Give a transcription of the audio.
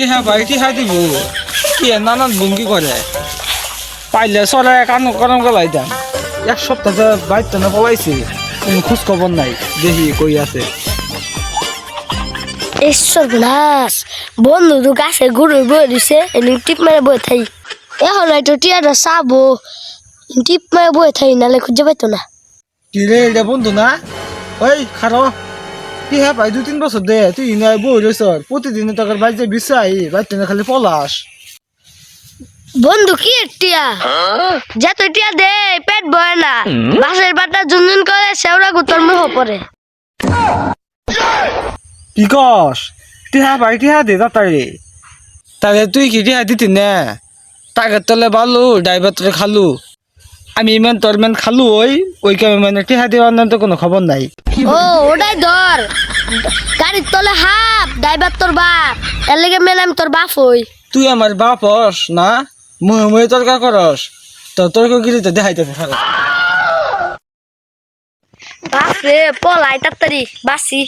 কি হ্যাঁ কি হ্যাঁ দিব কি নানান ভঙ্গি করে পাইলে চলে কান কারণ গলাই দাম এক সপ্তাহ বাইরটা না পলাইছে কোনো খোঁজ খবর নাই দেখি কই আছে এই সর্বনাশ বন্ধু তো গাছে ঘুরে বয়ে দিছে। এনে টিপ মেরে বয়ে থাই। এখন হয়তো টিয়াটা চাবো। টিপ মেরে বয়ে থাই নালে খুঁজে পাইতো না। কি রে এটা বন্ধু না? ওই খারো কি হ্যাঁ ভাই দুই তিন বছর দে তুই নাই বই রয়েছ প্রতিদিন তোর বাড়িতে বিচাই বাড়িতে না খালি পলাস বন্ধু কি টিয়া? যত টিয়া দে পেট বয় না। বাসের বাটা জুনজুন করে সেওরা গুতর মুহ পরে। কি কস? টিহা ভাই টিহা দে তাড়াতাড়ি। তাহলে তুই কি টিহা দিতি না? টাকার তলে বালু ড্রাইভার তোরে খালু। আমি ইমান তোর খালু ওই ওই কামে মানে টিহা দেওয়ার তো কোনো খবর নাই। ও ওটাই ধর। গাড়ির তলে হাফ ড্রাইভার তোর বাপ। এর লেগে মেলাম তোর বাপ হই। তুই আমার বাপ হস না? মুহে মুহে তর্কা করস। তো তর্ক গিরি তো দেখাইতেছে খারাপ বাপ রে পলাই তাড়াতাড়ি বাসি।